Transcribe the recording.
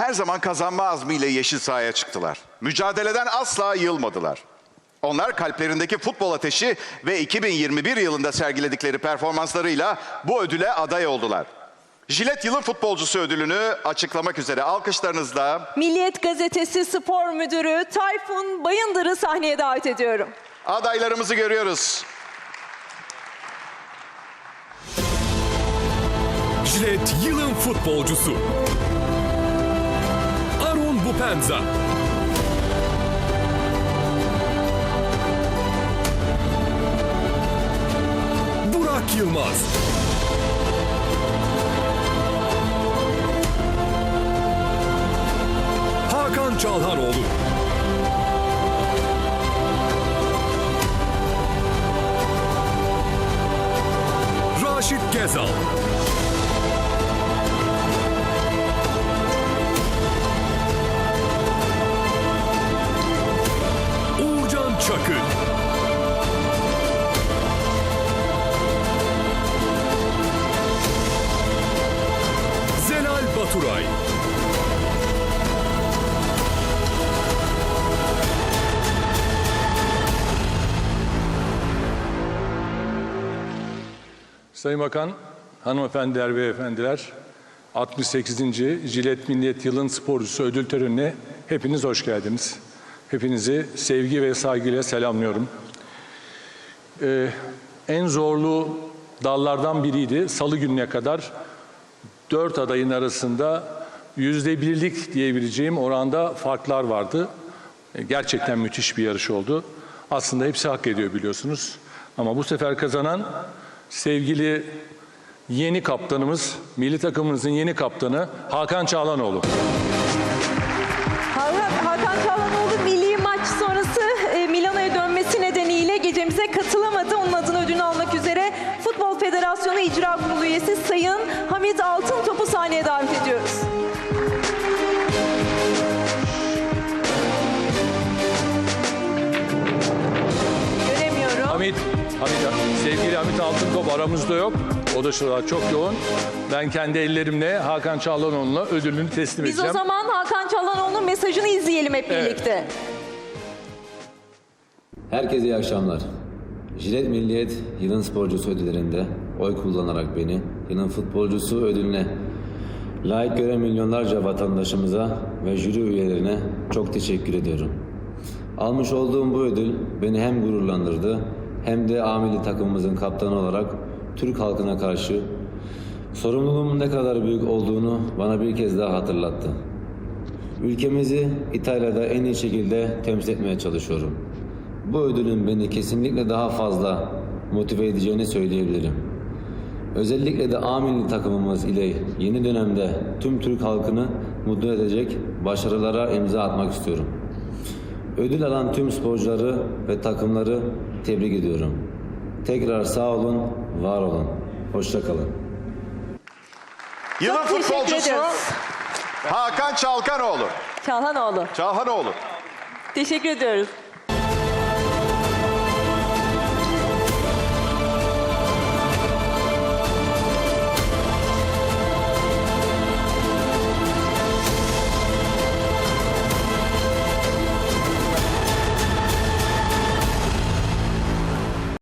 Her zaman kazanma azmiyle yeşil sahaya çıktılar. Mücadeleden asla yılmadılar. Onlar kalplerindeki futbol ateşi ve 2021 yılında sergiledikleri performanslarıyla bu ödüle aday oldular. Jilet Yılın Futbolcusu ödülünü açıklamak üzere alkışlarınızla Milliyet Gazetesi Spor Müdürü Tayfun Bayındır'ı sahneye davet ediyorum. adaylarımızı görüyoruz. Jilet yılın futbolcusu. Arun Bupenza. Burak Yılmaz. Hakan Çalhanoğlu. Raşit Gezal. Çakır. Zelal Baturay. Sayın Bakan, hanımefendiler ve efendiler, 68. Jilet Milliyet Yılın Sporcusu ödül törenine hepiniz hoş geldiniz. Hepinizi sevgi ve saygıyla selamlıyorum. Ee, en zorlu dallardan biriydi. Salı gününe kadar dört adayın arasında yüzde birlik diyebileceğim oranda farklar vardı. E, Gerçekten müthiş bir yarış oldu. Aslında hepsi hak ediyor biliyorsunuz. Ama bu sefer kazanan sevgili yeni kaptanımız, milli takımımızın yeni kaptanı Hakan Çağlanoğlu. Federasyonu İcra Kurulu üyesi Sayın Hamit Altıntop'u sahneye davet ediyoruz. Göremiyorum. Hamit, Hamit, sevgili Hamit Altınkop aramızda yok. O da şurada çok yoğun. Ben kendi ellerimle Hakan Çağlanoğlu'na ödülünü teslim Biz o edeceğim. zaman Hakan Çalhanoğlu'nun mesajını izleyelim hep Evet. birlikte. Herkese iyi akşamlar. Jilet Milliyet Yılın Sporcusu ödüllerinde oy kullanarak beni Yılın Futbolcusu ödülüne layık gören milyonlarca vatandaşımıza ve jüri üyelerine çok teşekkür ediyorum. Almış olduğum bu ödül beni hem gururlandırdı hem de amili takımımızın kaptanı olarak Türk halkına karşı sorumluluğumun ne kadar büyük olduğunu bana bir kez daha hatırlattı. Ülkemizi İtalya'da en iyi şekilde temsil etmeye çalışıyorum. Bu ödülün beni kesinlikle daha fazla motive edeceğini söyleyebilirim. Özellikle de A milli takımımız ile yeni dönemde tüm Türk halkını mutlu edecek başarılara imza atmak istiyorum. Ödül alan tüm sporcuları ve takımları tebrik ediyorum. Tekrar sağ olun, var olun. Hoşça kalın. Yılın Çok futbolcusu. Hakan Çalkanoğlu. Çalhanoğlu. Çalhanoğlu. Teşekkür ediyoruz.